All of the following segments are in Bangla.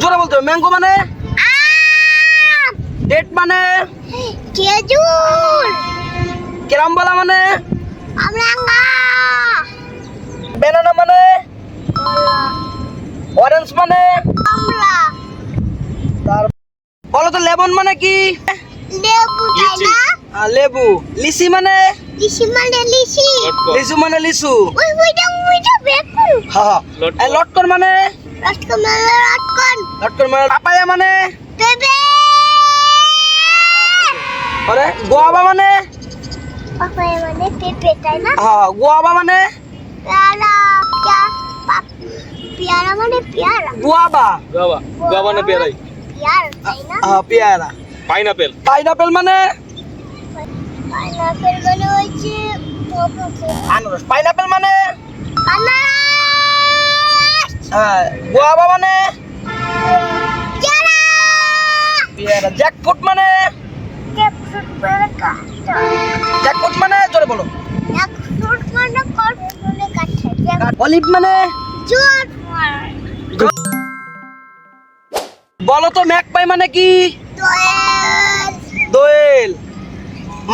জোরে বলতে হবে ম্যাঙ্গো মানে? ডেট মানে? খেজুর। কেরামবালা মানে? আমরাঙ্গা। ব্যানানা মানে? কলা অরেঞ্জ মানে? কমলা। তার বলো তো লেমন মানে কি? লেবু তাই না? লেবু। লিচি মানে? লিচি মানে লিচি। লিচু মানে লিচু। ওই ওইটা ওইটা বেকুন হ্যাঁ লটকন। আর লটকন মানে? লটকন মানে পাপায়া মানে বেবে! আরে গোয়াবা মানে? পাপায়া মানে পেঁপে তাই না? হ্যাঁ গোয়াবা মানে? পেয়ারা পেয়ারা পেয়ারা মানে পেয়ারা। গোয়াবা। গাওয়া গাওয়া না পেয়ারাই। পেয়ারা তাই না? হ্যাঁ পেয়ারা। পাইনাপেল। পাইনাপেল মানে? পাইনাপেল মানে হচ্ছে আনারস। পাইনাপেল মানে? আনারস হ্যাঁ গোয়াবা মানে? পেয়ারা মানে? মানে মানে জোরে বলো। মানে মানে কাঁচা অলিভ মানে? বলো তো ম্যাকপাই মানে কি? দোয়েল।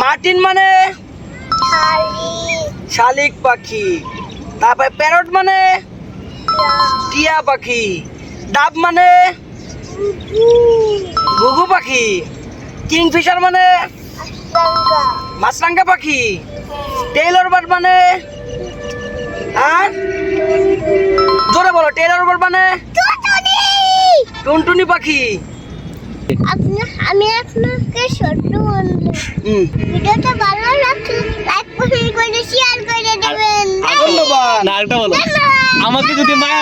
মার্টিন মানে? শালিক। পাখি। তারপরে প্যারট মানে? টিয়া পাখি। ডাব মানে? ঘুঘু পাখি। কিংফিশার মানে? মাছরাঙ্গা পাখি। টেইলর বার্ড মানে? হ্যাঁ জোরে বলো টেইলর বার্ড মানে? টুনটুনি পাখি। আমি আপনাকে ছোট্ট বন্ধু। ভিডিওটা ভালো লাগলে লাইক করে শেয়ার করে দেবেন। ধন্যবাদ। আরেকটা বলো। আমাকে যদি মায়া